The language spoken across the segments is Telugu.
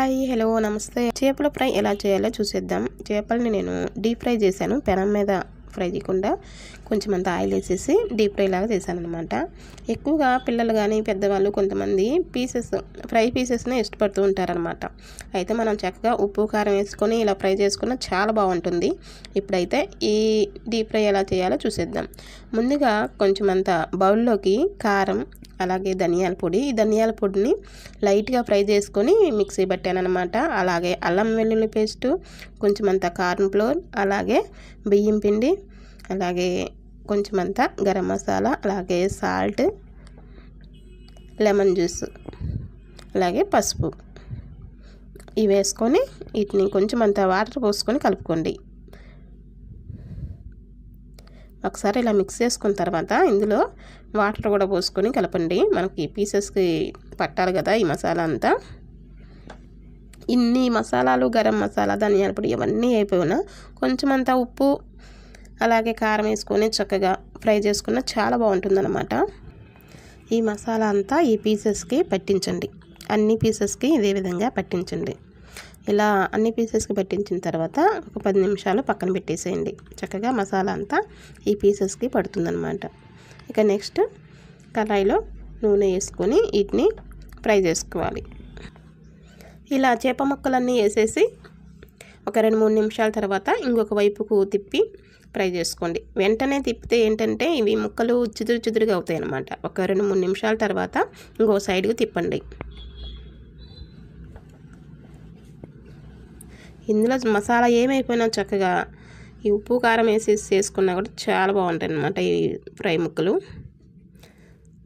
హాయ్ హలో నమస్తే. చేపల ఫ్రై ఎలా చేయాలో చూసేద్దాం. చేపలని నేను డీప్ ఫ్రై చేశాను. పెనం మీద ఫ్రై చేయకుండా కొంచెం అంత ఆయిల్ వేసేసి డీప్ ఫ్రై లాగా చేశాను అనమాట ఎక్కువగా పిల్లలు కానీ పెద్దవాళ్ళు కొంతమంది పీసెస్ ఫ్రై పీసెస్నే ఇష్టపడుతూ ఉంటారనమాట అయితే మనం చక్కగా ఉప్పు కారం వేసుకొని ఇలా ఫ్రై చేసుకున్న చాలా బాగుంటుంది. ఇప్పుడైతే ఈ డీప్ ఫ్రై ఎలా చేయాలో చూసేద్దాం. ముందుగా కొంచెం అంత బౌల్లోకి కారం అలాగే ధనియాల పొడి. ఈ ధనియాల పొడిని లైట్గా ఫ్రై చేసుకొని మిక్సీ పెట్టాను అనమాట అలాగే అల్లం వెల్లుల్లి పేస్టు కొంచెం అంత కార్న్ ఫ్లోర్ అలాగే బియ్యం పిండి అలాగే కొంచెం అంత గరం మసాలా అలాగే సాల్ట్ లెమన్ జ్యూస్ అలాగే పసుపు. ఇవి వేసుకొని వీటిని కొంచెం అంత వాటర్ పోసుకొని కలుపుకోండి. ఒకసారి ఇలా మిక్స్ చేసుకున్న తర్వాత ఇందులో వాటర్ కూడా పోసుకొని కలపండి. మనకి పీసెస్కి పట్టాలి కదా ఈ మసాలా అంతా. ఇన్ని మసాలాలు గరం మసాలా ధనియాల పొడి ఇవన్నీ అయిపోయినా కొంచెం అంతా ఉప్పు అలాగే కారం వేసుకొని చక్కగా ఫ్రై చేసుకున్న చాలా బాగుంటుందన్నమాట. ఈ మసాలా అంతా ఈ పీసెస్కి పట్టించండి. అన్ని పీసెస్కి ఇదే విధంగా పట్టించండి. ఇలా అన్ని పీసెస్కి పెట్టించిన తర్వాత ఒక పది నిమిషాలు పక్కన పెట్టేసేయండి. చక్కగా మసాలా అంతా ఈ పీసెస్కి పడుతుందనమాట ఇక నెక్స్ట్ కళాయిలో నూనె వేసుకొని వీటిని ఫ్రై చేసుకోవాలి. ఇలా చేప ముక్కలన్నీ వేసేసి ఒక రెండు మూడు నిమిషాల తర్వాత ఇంకొక వైపుకు తిప్పి ఫ్రై చేసుకోండి. వెంటనే తిప్పితే ఏంటంటే ఇవి ముక్కలు చిదురు చిదురుగా అవుతాయి అన్నమాట ఒక రెండు మూడు నిమిషాల తర్వాత ఇంకో సైడ్కి తిప్పండి. ఇందులో మసాలా ఏమైపోయినా చక్కగా ఈ ఉప్పు కారం వేసి చేసుకున్నా కూడా చాలా బాగుంటాయి అన్నమాట ఈ ఫ్రై ముక్కలు.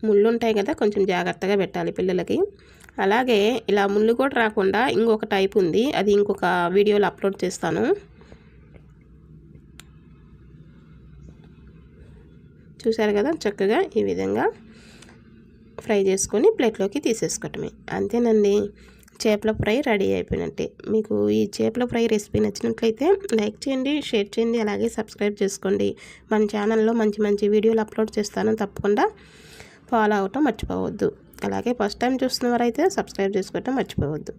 ముళ్ళు ఉంటాయి కదా కొంచెం జాగ్రత్తగా పెట్టాలి పిల్లలకి. అలాగే ఇలా ముళ్ళు కూడా రాకుండా ఇంకొక టైప్ ఉంది అది ఇంకొక వీడియోలో అప్లోడ్ చేస్తాను. చూసారు కదా చక్కగా ఈ విధంగా ఫ్రై చేసుకొని ప్లేట్లోకి తీసేసుకోవటమే. అంతేనండి. చేపల ఫ్రై రెడీ అయిపోయినట్టే. మీకు ఈ చేపల ఫ్రై రెసిపీ నచ్చినట్లయితే లైక్ చేయండి షేర్ చేయండి అలాగే సబ్స్క్రైబ్ చేసుకోండి. మన ఛానల్లో మంచి మంచి వీడియోలు అప్లోడ్ చేస్తాను. తప్పకుండా ఫాలో అవటం మర్చిపోవద్దు. అలాగే ఫస్ట్ టైం చూస్తున్న వారైతే సబ్స్క్రైబ్ చేసుకోవటం మర్చిపోవద్దు.